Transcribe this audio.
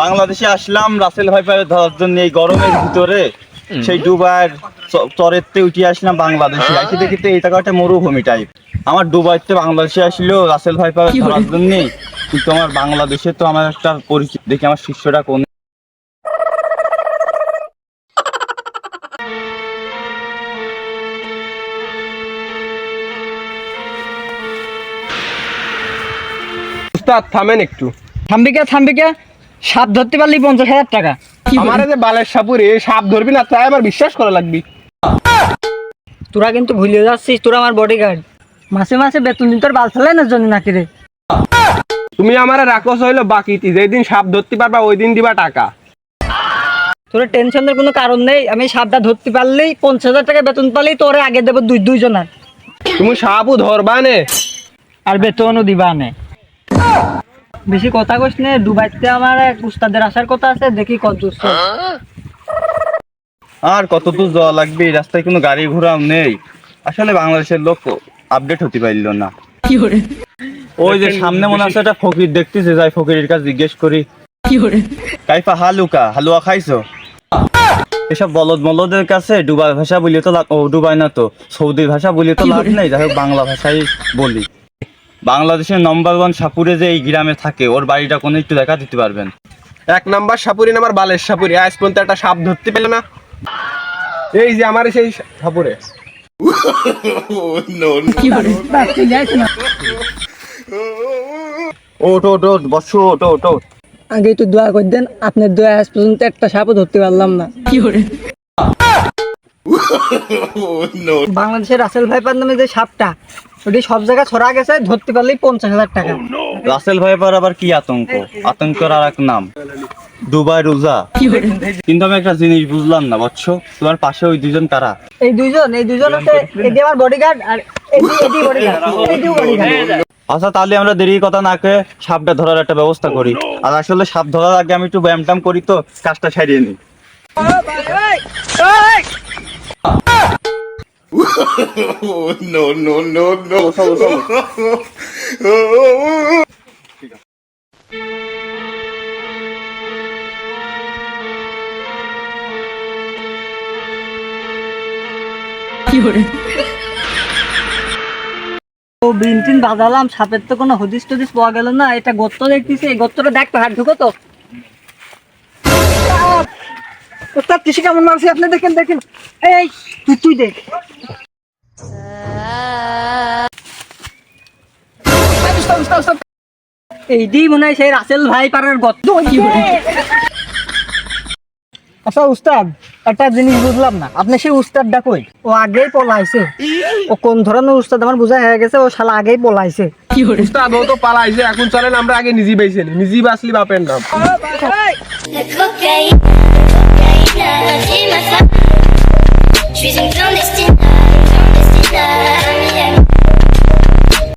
বাংলাদেশে আসলাম রাসেল ভাই পাবে ধরার জন্য এই গরমের ভিতরে। সেই ডুবাইয়ের চরেতে উঠে আসলাম বাংলাদেশে। দেখি তো এই জায়গাটা মরুভূমি টাইপ আমার ডুবাইতে বাংলাদেশে আসলেও রাসেল ভাই পাবে ধরার জন্য কিন্তু আমার বাংলাদেশে তো আমার একটা পরিচিত দেখি আমার শিষ্যটা কোন থামেন একটু। থামবিকা থামবিকা সাপ ধরতে পারলি পঞ্চাশ হাজার টাকা। আমার যে বালের সাপুরে সাপ ধরবি না তাই আমার বিশ্বাস করা লাগবি। তোরা কিন্তু ভুলে যাচ্ছিস তোরা আমার বডিগার্ড মাসে মাসে বেতন দিন তোর বাল ফেলাই না জন্য নাকি রে? তুমি আমার রাখস হইল বাকিটি যেদিন সাপ ধরতে পারবা ওই দিন দিবা টাকা। তোর টেনশনের কোনো কারণ নেই আমি সাপটা ধরতে পারলেই পঞ্চাশ হাজার টাকা বেতন পালেই তোরে আগে দেবো দুই দুইজনের তুমি সাপও ধরবা নে। আর বেতনও দিবা নে। বেশি কথা কইস নে দুবাইতে আমার এক উস্তাদের আসার কথা আছে দেখি কত দূর। আর কত দূর যাওয়া লাগবে? রাস্তায় কোনো গাড়ি ঘোড়াও নেই। আসলে বাংলাদেশের লোক আপডেট হতে পারল না। ওই যে সামনে মনে আছে একটা ফকির দেখতেছে যাই ফকিরের কাছে জিজ্ঞেস করি। কাইফা হালুকা হালুয়া খাইছো? এসব বলদ মলদের কাছে ডুবাই ভাষা বলি তো ও ডুবাই না তো সৌদি ভাষা বলি তো লাভ নাই। যাই হোক বাংলা ভাষাই বলি। বাংলাদেশের নম্বর ওয়ান সাপুরে যে এই গ্রামে থাকে ওর বাড়িটা কোনো একটু দেখা দিতে পারবেন। এক নাম্বার সাপুরি নাম্বার বালের সাপুরি। আজ পর্যন্ত একটা সাপ ধরতে পেলে না। এই যে আমার সেই সাপুরে। ওট ওট ওট বসো ওট ওট ওট আগে একটু দোয়া করে দেন আপনার দোয়া আজ পর্যন্ত একটা সাপও ধরতে পারলাম না। বাংলাদেশের রাসেল ভাইপার নামে যে সাপটা ওটি সব জায়গায় ছড়া গেছে ধরতে পারলেই পঞ্চাশ হাজার টাকা। রাসেল ভাইপার আবার কি আতঙ্ক? আতঙ্কের আর এক নাম দুবাই রোজা। কিন্তু আমি একটা জিনিস বুঝলাম না বচ্চ তোমার পাশে ওই দুজন কারা? এই দুইজন এই দুইজন হচ্ছে এটি আমার বডিগার্ড আর এটি এটি বডিগার্ড এটিও বডিগার্ড আচ্ছা তাহলে আমরা দেরি কথা না করে সাপটা ধরার একটা ব্যবস্থা করি। আর আসলে সাপ ধরার আগে আমি একটু ব্যায়াম ট্যাম করি তো কাজটা সারিয়ে নিই। ও বিনটিন বাজালাম সাপের তো কোনো হদিস টদিস পাওয়া গেল না এটা গর্ত দেখতেছি এই গর্তটা দেখ তো হাত ঢুকো তো। ওস্তাদ কৃষি কেমন মারছি আপনি দেখেন দেখেন। এই তুই তুই দেখ। এইটি মনে হয় সেই রাসেল ভাই পাড়ার আচ্ছা উস্তাদ একটা জিনিস বুঝলাম না আপনি সেই উস্তাদটা কই ও আগেই পলাইছে ও কোন ধরনের উস্তাদ আমার বোঝা হয়ে গেছে ও শালা আগেই পলাইছে উস্তাদ ও তো পালাইছে এখন চলেন আমরা আগে নিজে নি নিজে বাসলি বাপের নাম